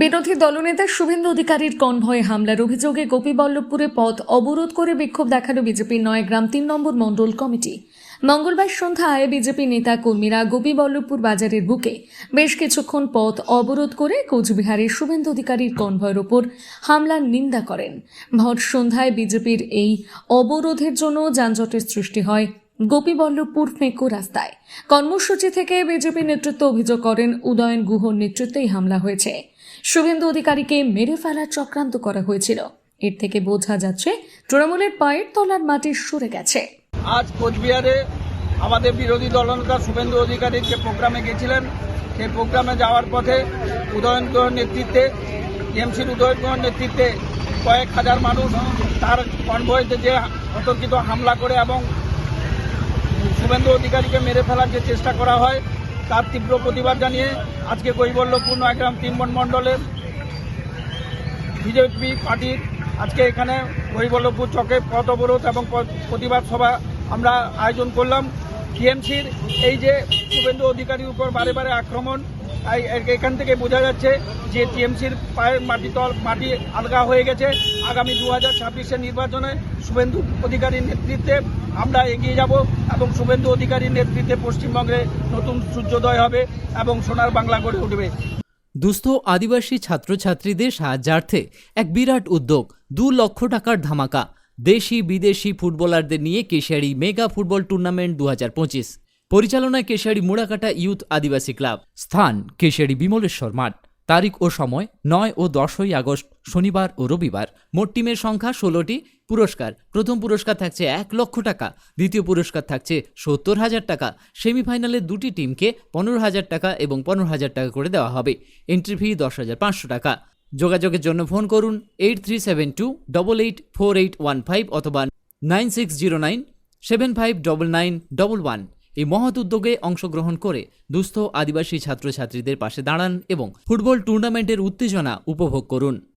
বিরোধী দলনেতা শুভেন্দু অধিকারীর কনভয়ে হামলার অভিযোগে গোপীবল্লভপুরে পথ অবরোধ করে বিক্ষোভ দেখাল বিজেপির নয়গ্রাম তিন নম্বর মণ্ডল কমিটি। মঙ্গলবার সন্ধ্যায় বিজেপি নেতা কর্মীরা গোপীবল্লভপুর বাজারের বুকে বেশ কিছুক্ষণ পথ অবরোধ করে কোচবিহারের শুভেন্দু অধিকারীর কনভয়ের ওপর হামলার নিন্দা করেন। ভর সন্ধ্যায় বিজেপির এই অবরোধের জন্য যানজটের সৃষ্টি হয় গোপীবল্লভপুর ফেঁকো রাস্তায়। কর্মসূচি থেকে বিজেপি নেতৃত্ব অভিযোগ করেন, উদয়ন গুহর নেতৃত্বেই হামলা হয়েছে। শুভেন্দু অধিকারীকে মেরে ফেলার চক্রান্ত করা হয়েছিল। এর থেকে বোঝা যাচ্ছে, তৃণমূলের পায়ের তলার মাটি সরে গেছে। আজ কোচবিহারে আমাদের বিরোধী দলনেতা শুভেন্দু অধিকারীর যে প্রোগ্রামে গেছিলেন, সেই প্রোগ্রামে যাওয়ার পথে উদয়ন গুহর নেতৃত্বে, টিএমসির উদয়ন গুহর নেতৃত্বে কয়েক হাজার মানুষ তার কনভয়েতে যে অতর্কিত হামলা করে এবং শুভেন্দু অধিকারীকে মেরে ফেলার যে চেষ্টা করা হয়, তার তীব্র প্রতিবাদ জানিয়ে আজকে কৈবল্যপূর্ণ নয়গ্রাম তিনবন মণ্ডলের বিজেপি পার্টির আজকে এখানে কৈবল্যপুর চকে পথ অবরোধ এবং প্রতিবাদ সভা আমরা আয়োজন করলাম। টিএমসির এই যে শুভেন্দু অধিকারীর উপর বারে বারে আক্রমণ এখান থেকে বোঝা যাচ্ছে যে টিএমসির পায়ের মাটি তল মাটি আলগা হয়ে গেছে। আগামী দু হাজার ছাব্বিশের নির্বাচনে শুভেন্দু অধিকারীর নেতৃত্বে আমরা এগিয়ে যাব এবং শুভেন্দু অধিকারীর নেতৃত্বে পশ্চিমবঙ্গে নতুন সূর্যোদয় হবে এবং সোনার বাংলা গড়ে উঠবে। দুস্থ আদিবাসী ছাত্রছাত্রীদের সাহায্যার্থে এক বিরাট উদ্যোগ, দু লক্ষ টাকার ধামাকা। দেশি বিদেশি ফুটবলারদের নিয়ে কেশিয়ারি মেগা ফুটবল টুর্নামেন্ট দু হাজার পঁচিশ। পরিচালনায় কেশিয়ারি মুড়াকাটা ইউথ আদিবাসী ক্লাব। স্থান কেশিয়ারি বিমলেশ্বর মাঠ। তারিখ ও সময় নয় ও দশই আগস্ট, শনিবার ও রবিবার। মোট টিমের সংখ্যা ষোলোটি পুরস্কার। প্রথম পুরস্কার থাকছে এক লক্ষ টাকা, দ্বিতীয় পুরস্কার থাকছে সত্তর হাজার টাকা। সেমিফাইনালে দুটি টিমকে পনেরো হাজার টাকা এবং পনেরো হাজার টাকা করে দেওয়া হবে। এন্ট্রি ফি দশ হাজার পাঁচশো টাকা। যোগাযোগের জন্য ফোন করুন eight three seven two double eight four eight one five অথবা nine six zero nine seven five double nine double one. এই মহৎ উদ্যোগে অংশগ্রহণ করে দুস্থ আদিবাসী ছাত্রছাত্রীদের পাশে দাঁড়ান এবং ফুটবল টুর্নামেন্টের উত্তেজনা উপভোগ করুন।